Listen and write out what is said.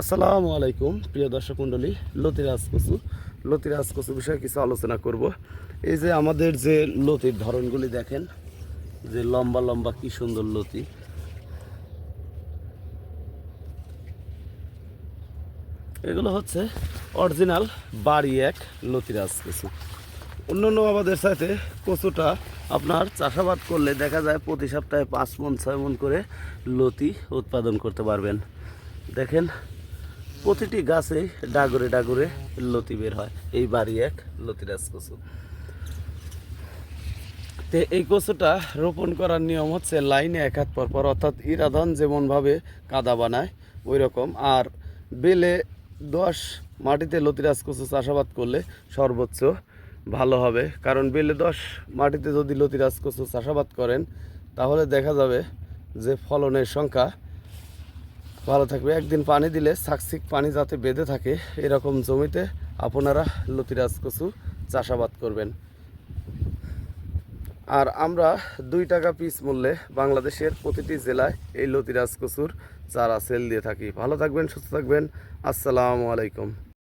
আসসালামু আলাইকুম, প্রিয় দর্শক মণ্ডলী, লতিরাজ কচু লতিরাজ কচু বিষয়ে কিছু আলোচনা করব। এই যে আমাদের যে লতির ধরনগুলি দেখেন, যে লম্বা লম্বা কি সুন্দর লতি। এগুলো হচ্ছে অরিজিনাল বাড়ি এক লতিরাজ কচু অন্যান্য আমাদের সাথে কচুটা আপনার চাষাবাদ করলে দেখা যায় প্রতি সপ্তাহে পাঁচ মন, ছয় মন করে লতি উৎপাদন করতে পারবেন। দেখেন প্রতিটি গাছেই ডাগরে ডাগরে লতি বের হয়। এই বাড়ি এক, লতিরাজ কচু। তে এই কচুটা রোপণ করার নিয়ম হচ্ছে লাইনে এক হাত পর পর, অর্থাৎ ইরাধান যেমনভাবে কাদা বানায় ওই রকম আর বেলে দশ মাটিতে লতিরাজ কচু চাষাবাদ করলে সর্বোচ্চ ভালো হবে। কারণ বেলে দশ মাটিতে যদি লতিরাজ কচু চাষাবাদ করেন, তাহলে দেখা যাবে যে ফলনের সংখ্যা ভালো থাকবে। একদিন পানি দিলে সাকসিক পানি যাতে বেঁধে থাকে, এরকম জমিতে আপনারা লতিরাজ কচু চাষাবাদ করবেন। আর আমরা দুই টাকা পিস মূল্যে বাংলাদেশের প্রতিটি জেলায় এই লতিরাজ কচুর চারা সেল দিয়ে থাকি। ভালো থাকবেন, সুস্থ থাকবেন। আসসালামু আলাইকুম।